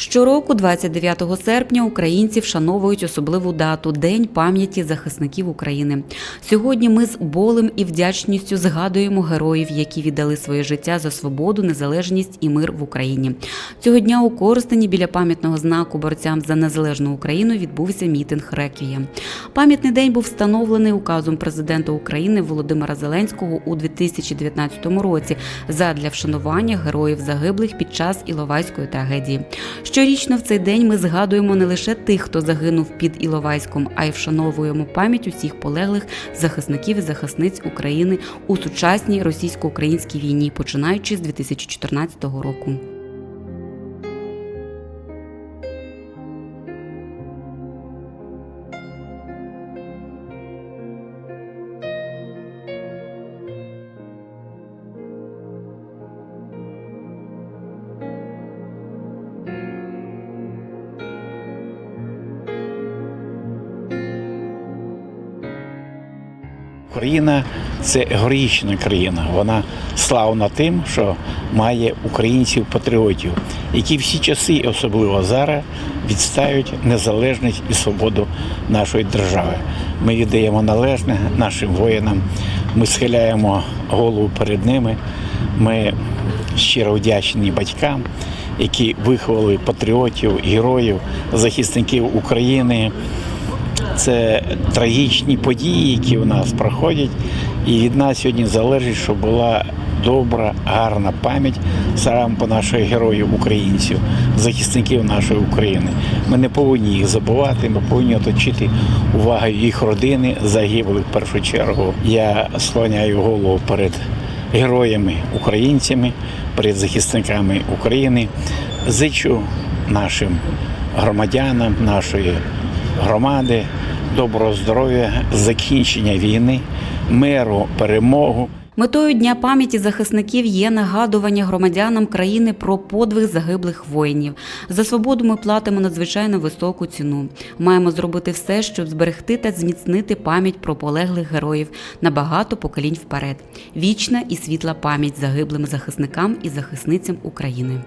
Щороку, 29 серпня, українці вшановують особливу дату День пам'яті захисників України. Сьогодні ми з болем і вдячністю згадуємо героїв, які віддали своє життя за свободу, незалежність і мир в Україні. Цього дня у Коростені біля пам'ятного знаку борцям за незалежну Україну відбувся мітинг Реквієм. Пам'ятний день був встановлений указом президента України Володимира Зеленського у 2019 році задля вшанування героїв загиблих під час Іловайської трагедії. Щорічно в цей день ми згадуємо не лише тих, хто загинув під Іловайськом, а й вшановуємо пам'ять усіх полеглих захисників і захисниць України у сучасній російсько-українській війні, починаючи з 2014 року. Україна це героїчна країна. Вона славна тим, що має українців-патріотів, які всі часи, особливо зараз, відстають незалежність і свободу нашої держави. Ми віддаємо належне нашим воїнам, ми схиляємо голову перед ними. Ми щиро вдячні батькам, які виховали патріотів, героїв, захисників України. Це трагічні події, які у нас проходять, і від нас сьогодні залежить, щоб була добра, гарна пам'ять саме по наших героїв українців, захисників нашої України. Ми не повинні їх забувати. Ми повинні оточити увагою їх родини, загиблих в першу чергу. Я склоняю голову перед героями українцями, перед захисниками України. Зичу нашим громадянам нашої громади, доброго здоров'я, закінчення війни, миру, перемогу. Метою Дня пам'яті захисників є нагадування громадянам країни про подвиг загиблих воїнів. За свободу ми платимо надзвичайно високу ціну. Маємо зробити все, щоб зберегти та зміцнити пам'ять про полеглих героїв на багато поколінь вперед. Вічна і світла пам'ять загиблим захисникам і захисницям України.